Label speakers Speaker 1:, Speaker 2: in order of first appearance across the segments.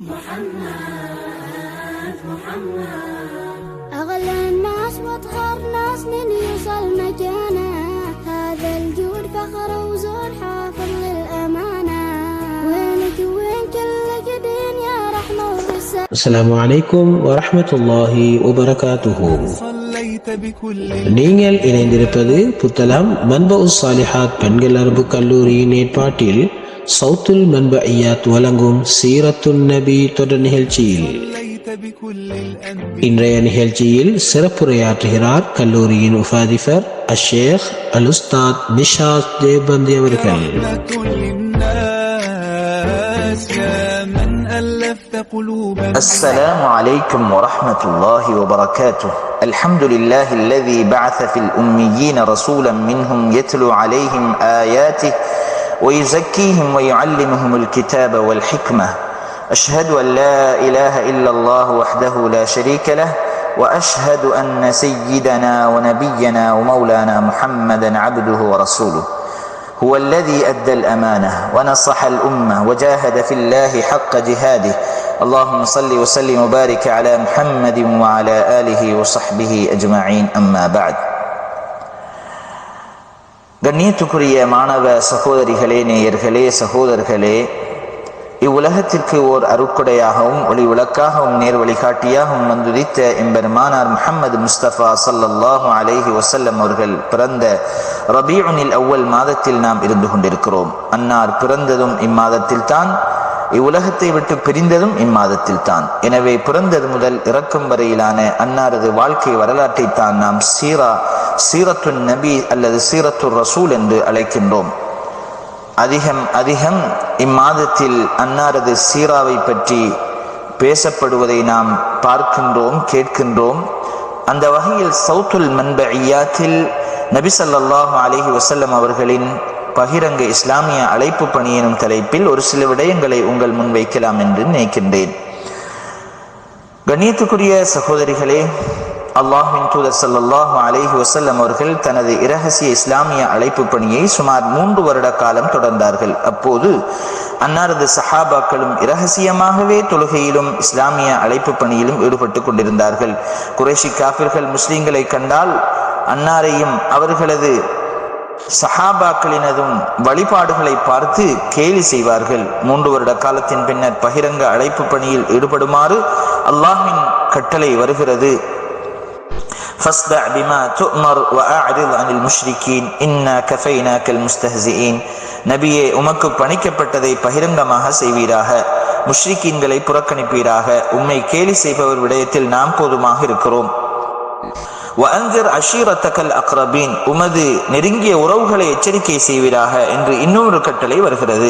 Speaker 1: محمد محمد أغلى الناس وأطهر ناس من يوصل مكانه هذا الجود فخر وزور حافظ للأمانة وينك وين كلك دين يا رحمة وبسام
Speaker 2: அஸ்ஸலாமு அலைக்கும் வரஹ்மத்துல்லாஹி வபரகாத்துஹு
Speaker 3: صليت بكل
Speaker 2: நீங்கள் இணைந்திருப்பது புத்தளம் மன்ப சாலிஹாத் பெண்கள் அரபு கல்லூரியின் ஏற்பாட்டில் சவுத்துல் மன்ப ஐயாத் வழங்கும் சீரத்துன் நபி தொடர் நிகழ்ச்சியில்
Speaker 3: صليت بكل الأنبياء
Speaker 2: இன்றைய நிகழ்ச்சியில் சிறப்புரையாற்றுகிறார் கல்லூரியின் உபாதிபர் அஷேக் அல் உஸ்தாத் நிஷாத் தேவபந்தி அவர்கள்
Speaker 3: رحمة للناس يا من ألفت قلوبنا
Speaker 4: السلام عليكم ورحمة الله وبركاته الحمد لله الذي بعث في الأميين رسولا منهم يتلو عليهم آياته ويزكيهم ويعلمهم الكتاب والحكمة. أشهد أن لا إله إلا الله وحده لا شريك له وأشهد أن سيدنا ونبينا ومولانا محمدا عبده ورسوله. هو الذي أدى الأمانة ونصح الأمة وجاهد في الله حق جهاده. اللهم صل وسلم وبارك على محمد وعلى آله وصحبه أجمعين أما بعد. கண்ணியத்துக்குரிய மாணவ சகோதரிகளே நேயர்களே சகோதரர்களே இவ்வுலகத்திற்கு ஓர் அருக்குடையாகவும் ஒளி விளக்காகவும் நேர் வழிகாட்டியாகவும் வந்துதித்த எம்பெருமானார் முஹம்மது முஸ்தபா சல்லல்லாஹு அலேஹி வசல்லம் அவர்கள் பிறந்த ரபியுனில் அவ்வல் மாதத்தில் நாம் இருந்து கொண்டிருக்கிறோம். அன்னார் பிறந்ததும் இம்மாதத்தில் தான் இவ்வுலகத்தை விட்டு பிரிந்ததும் இம்மாதத்தில் தான். எனவே பிறந்தது முதல் இறக்கும் வரையிலான அன்னாரது வாழ்க்கை வரலாற்றை தான் நாம் சீரா சீரத்துன் நபி அல்லது சீரத்து ரசூல் என்று அழைக்கின்றோம். அதிகம் அதிகம் இம்மாதத்தில் அன்னாரது சீராவை பற்றி பேசப்படுவதை நாம் பார்க்கின்றோம் கேட்கின்றோம். அந்த வகையில் சவுத்துல் மன்ப ஐயாத்தில் நபி ஸல்லல்லாஹு வசல்லம் அவர்களின் பகிரங்க இஸ்லாமிய அழைப்பு பணி எனும் தலைப்பில் ஒரு சில விடயங்களை உங்கள் முன் வைக்கலாம் என்று நினைக்கின்றேன். கண்ணியத்துக்குரிய சகோதரிகளே அல்லாஹின் தூதர் சல்லாஹ் அலைஹி வசல்லம் அவர்கள் தனது இரகசிய இஸ்லாமிய அழைப்பு பணியை சுமார் மூன்று வருட காலம் தொடர்ந்தார்கள். அப்போது அன்னாரது சஹாபாக்களும் இரகசியமாகவே தொழுகையிலும் இஸ்லாமிய அழைப்பு பணியிலும் ஈடுபட்டு கொண்டிருந்தார்கள். குறைஷி காபிர்கள் முஸ்லீம்களை கண்டால் அன்னாரையும் அவர்களது சஹாபாக்களினதும் வழிபாடுகளை பார்த்து கேலி செய்வார்கள் மூன்று வருட காலத்தின் பின்னர் பகிரங்க அழைப்பு பணியில் ஈடுபடுமாறு அல்லாஹ்வின் கட்டளை வருகிறது فاصدع بما تؤمر واعرض عن المشركين انا كفيناك المستهزئين நபியே உமக்கு பணிக்கப்பட்டதை பகிரங்கமாக செய்வீராக முஷ்ரிக்கீன்களை புறக்கணிப்பீராக உம்மை கேலி செய்பவர் விடயத்தில் நாம் போதுமாக இருக்கிறோம் வஅன்திர் அஷீரத்தக்கல் அக்ரபீன் உமது நெருங்கிய உறவுகளை எச்சரிக்கை செய்வீராக என்று இன்னொரு கட்டளை வருகிறது.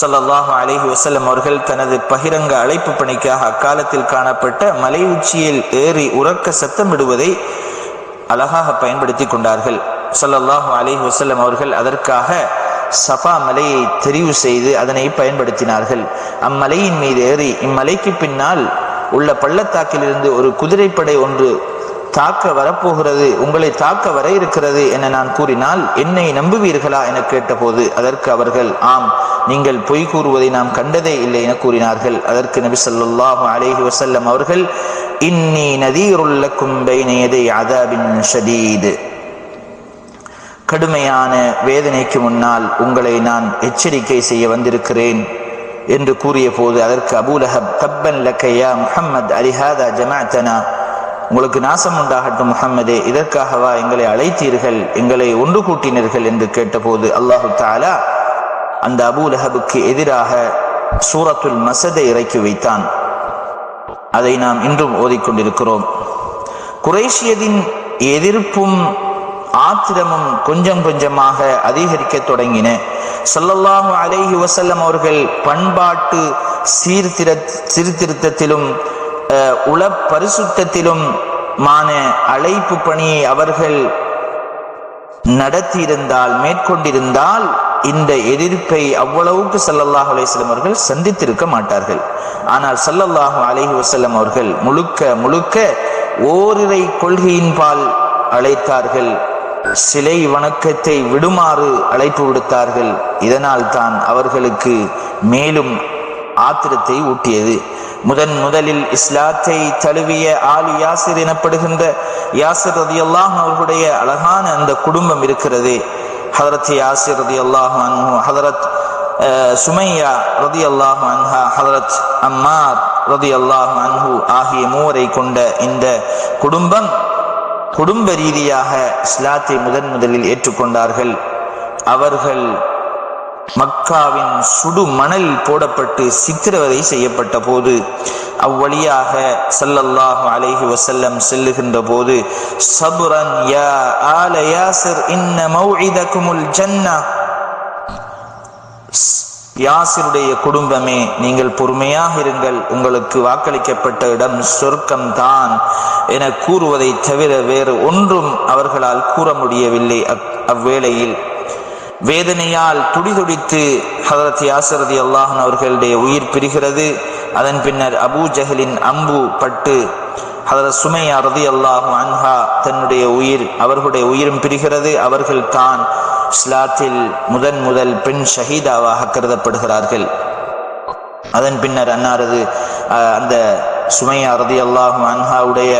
Speaker 4: ஸல்லல்லாஹு அலைஹி வஸல்லம் அவர்கள் தனது பகிரங்க அழைப்பு பணிக்காக அக்காலத்தில் காணப்பட்ட மலை உச்சியில் ஏறி உறக்க சத்தமிடுவதை அழகாக பயன்படுத்தி கொண்டார்கள். ஸல்லல்லாஹு அலைஹி வஸல்லம் அவர்கள் அதற்காக சபா மலையை தெரிவு செய்து அதனை பயன்படுத்தினார்கள். அம்மலையின் மீது ஏறி இம்மலைக்கு பின்னால் உள்ள பள்ளத்தாக்கிலிருந்து ஒரு குதிரைப்படை ஒன்று தாக்க வரப்போகிறது உங்களை தாக்க வர இருக்கிறது என நான் கூறினால் என்னை நம்புவீர்களா என கேட்டபோது அதற்கு அவர்கள் ஆம் நீங்கள் பொய் கூறுவதை நாம் கண்டதே இல்லை என கூறினார்கள். அதற்கு நபி சொல்லாஹு அலேஹி வசல்லம் அவர்கள் இன்னி நதீருள்ள பைன யதை அதாபின் ஷதீது. கடுமையான வேதனைக்கு முன்னால் உங்களை நான் எச்சரிக்கை செய்ய வந்திருக்கிறேன் என்று கூறிய போது அதற்கு அபூலஹப் தப்பன் லக்கையா முஹம்மத் அலிஹாதா ஜமாத்தனா உங்களுக்கு நாசம் உண்டாகட்டும் முகம்மதே இதற்காகவா எங்களை அழைத்தீர்கள் எங்களை ஒன்று கூட்டினீர்கள் என்று கேட்டபோது அல்லாஹு தாலா அந்த அபூலஹபுக்கு எதிராக சூரத்துல் மசதை இறக்கி வைத்தான். அதை நாம் இன்றும் ஓதிக்கொண்டிருக்கிறோம். குரேஷியதின் எதிர்ப்பும் ஆத்திரமும் கொஞ்சம் கொஞ்சமாக அதிகரிக்க தொடங்கின. சொல்லல்லாஹு அலேஹி வசல்லம் அவர்கள் பண்பாட்டு சீர்திர சீர்திருத்தத்திலும் உள பரிசுத்தத்திலும் மான அழைப்பு பணியை அவர்கள் நடத்தியிருந்தால் மேற்கொண்டிருந்தால் இந்த எதிர்ப்பை அவ்வளவுக்கு ஸல்லல்லாஹு அலைஹி அவர்கள் சந்தித்திருக்க மாட்டார்கள். ஆனால் சல்லல்லாஹு அலஹி வசல்லம் அவர்கள் முழுக்க முழுக்க ஓரிரை கொள்கையின்பால் அழைத்தார்கள். சிலை வணக்கத்தை விடுமாறு அழைப்பு விடுத்தார்கள். இதனால் தான் அவர்களுக்கு மேலும் ஆத்திரத்தை ஊட்டியது. முதன் முதலில் இஸ்லாத்தை தழுவிய ஆலி யாசிர் எனப்படுகின்ற யாசிர் ரதி அல்லாஹ் அவர்களுடைய அழகான அந்த குடும்பம் இருக்கிறது. ஹதரத் யாசிர் ரதி அல்லாஹ் ஹதரத் சுமையா ரதி அல்லாஹ் அன்ஹா ஹதரத் அம்மார் ரதி அல்லாஹ் அன்ஹு ஆகிய மூவரை கொண்ட இந்த குடும்பம் குடும்ப ரீதியாக இஸ்லாத்தை முதன் முதலில் ஏற்றுக்கொண்டார்கள். அவர்கள் மக்காவின் சுடு மணல் போடப்பட்டு சித்திரவதை செய்யப்பட்ட போது அவ்வழியாக சல்லல்லாஹு அலைஹி வசல்லம் செல்லுகின்ற போது சபுரன் யா ஆல யாசிர் இன்ன மௌஇதகுமுல் ஜன்னா. யாசிருடைய குடும்பமே நீங்கள் பொறுமையாக இருங்கள் உங்களுக்கு வாக்களிக்கப்பட்ட இடம் சொர்க்கம் தான் என கூறுவதை தவிர வேறு ஒன்றும் அவர்களால் கூற முடியவில்லை. அவ்வேளையில் வேதனையால் துடிதுடித்து ஹதரத் யாசரதி அல்லாஹன் அவர்களுடைய உயிர் பிரிகிறது. அதன் பின்னர் அபூ ஜஹலின் அம்பு பட்டு ஹதரத் சுமையா ரதி அல்லாஹு அன்ஹா தன்னுடைய உயிர் அவர்களுடைய உயிரும் பிரிகிறது. அவர்கள் தான் இஸ்லாத்தில் முதன் முதல் பெண் ஷஹீதாவாக கருதப்படுகிறார்கள். அதன் பின்னர் அன்னாரது அந்த சுமையா ரதி அல்லாஹு அன்ஹாவுடைய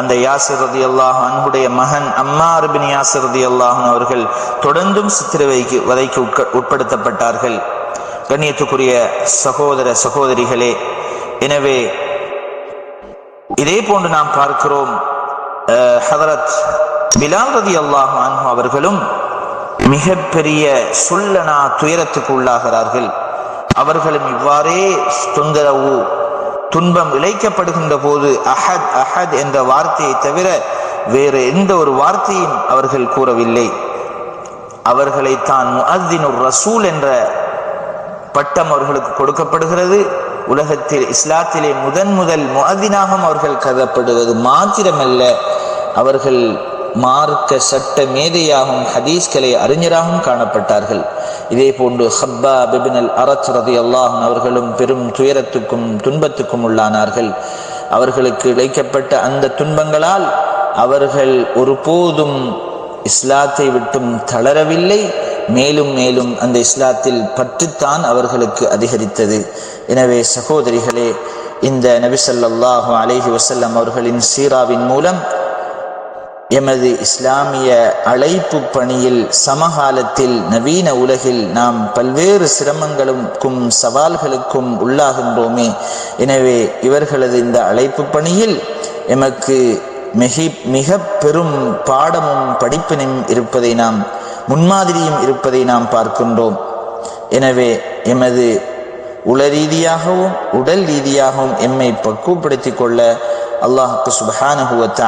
Speaker 4: அந்த யாசிர் ரதி அல்லாஹ் அன்புடைய மகன் அம்மார் பின் யாசிர் ரதி அல்லாஹன் அவர்கள் தொடர்ந்தும் சித்திரவைக்கு வதைக்கு உட்க உட்படுத்தப்பட்டார்கள். கண்ணியத்துக்குரிய சகோதர சகோதரிகளே எனவே இதே போன்று நாம் பார்க்கிறோம் ஹதரத் பிலால் ரதி அல்லாஹ் அன்ஹு அவர்களும் மிகப்பெரிய சொல்லனா துயரத்துக்கு உள்ளாகிறார்கள் அவர்களும் இவ்வாறே தொந்தரவு துன்பம் இழைக்கப்படுகின்ற போது அஹத் அஹத் என்ற வார்த்தையை தவிர வேறு எந்த ஒரு வார்த்தையும் அவர்கள் கூறவில்லை. அவர்களை தான் முஅத்தினுர் ரசூல் என்ற பட்டம் அவர்களுக்கு கொடுக்கப்படுகிறது. உலகத்தில் இஸ்லாத்திலே முதன் முதல் முஅதினாகவும் அவர்கள் கருதப்படுவது மாத்திரமல்ல. அவர்கள் மார்க்க சட்ட மேதையாகவும் ஹதீஸ்களை அறிஞராகவும் காணப்பட்டார்கள். இதே போன்று ஹப்பா பிபின் அல் அரத் ரதி அல்லாஹன் அவர்களும் பெரும் துயரத்துக்கும் துன்பத்துக்கும் உள்ளானார்கள். அவர்களுக்கு இழைக்கப்பட்ட அந்த துன்பங்களால் அவர்கள் ஒருபோதும் இஸ்லாத்தை விட்டும் தளரவில்லை. மேலும் மேலும் அந்த இஸ்லாத்தில் பற்றுத்தான் அவர்களுக்கு அதிகரித்தது. எனவே சகோதரிகளே இந்த நபிசல்லாஹு அலேஹி வசல்லம் அவர்களின் சீராவின் மூலம் எமது இஸ்லாமிய அழைப்பு பணியில் சமகாலத்தில் நவீன உலகில் நாம் பல்வேறு சிரமங்களுக்கும் சவால்களுக்கும் உள்ளாகின்றோமே. எனவே இவர்களது இந்த அழைப்பு பணியில் எமக்கு மிகி மிக பெரும் பாடமும் படிப்பினும் இருப்பதை நாம் முன்மாதிரியும் இருப்பதை நாம் பார்க்கின்றோம். எனவே எமது உள ரீதியாகவும் உடல் ரீதியாகவும் எம்மை பக்குவப்படுத்தி கொள்ள அல்லாஹுக்கு சுபஹானஹுவத்த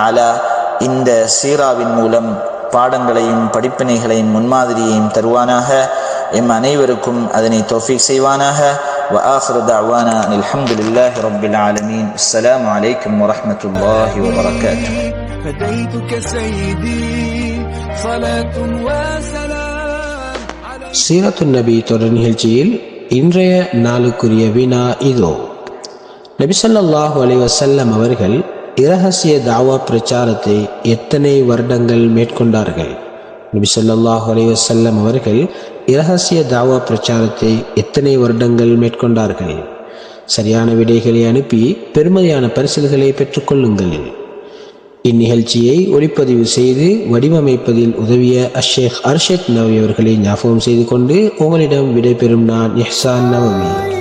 Speaker 4: இந்த சீராவின் மூலம் பாடங்களையும் படிப்பினைகளையும் முன்மாதிரியையும் தருவானாக எம் அனைவருக்கும் அதனை தோஃபிக் செய்வானாக وآخر دعوانا أن الحمد لله رب العالمين السلام عليكم ورحمة الله وبركاته
Speaker 3: فديتك سيدي صلاة وسلام على
Speaker 2: சீரத்து நபி தொடர் நிகழ்ச்சியில் இன்றைய நாளுக்குரிய வினா இதோ நபிசல்லாஹு அலைஹி வஸல்லம் அவர்கள் இரகசிய தாவா பிரச்சாரத்தை எத்தனை வருடங்கள் மேற்கொண்டார்கள்? நபி சொல்லாஹ் அலைஹி அவர்கள் இரகசிய தாவா பிரச்சாரத்தை எத்தனை வருடங்கள் மேற்கொண்டார்கள்? சரியான விடைகளை அனுப்பி பெருமதியான பரிசல்களை பெற்றுக்கொள்ளுங்கள் இந்நிகழ்ச்சியை ஒளிப்பதிவு செய்து வடிவமைப்பதில் உதவிய அஷேக் அர்ஷத் நவி அவர்களை ஞாபகம் செய்து கொண்டு உங்களிடம் விடைபெறும் நான்
Speaker 1: எஹ்சான் நவமி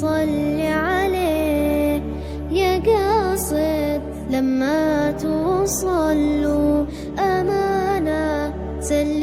Speaker 1: صلي عليه. يا قاصد لما توصلوا أمانة سلم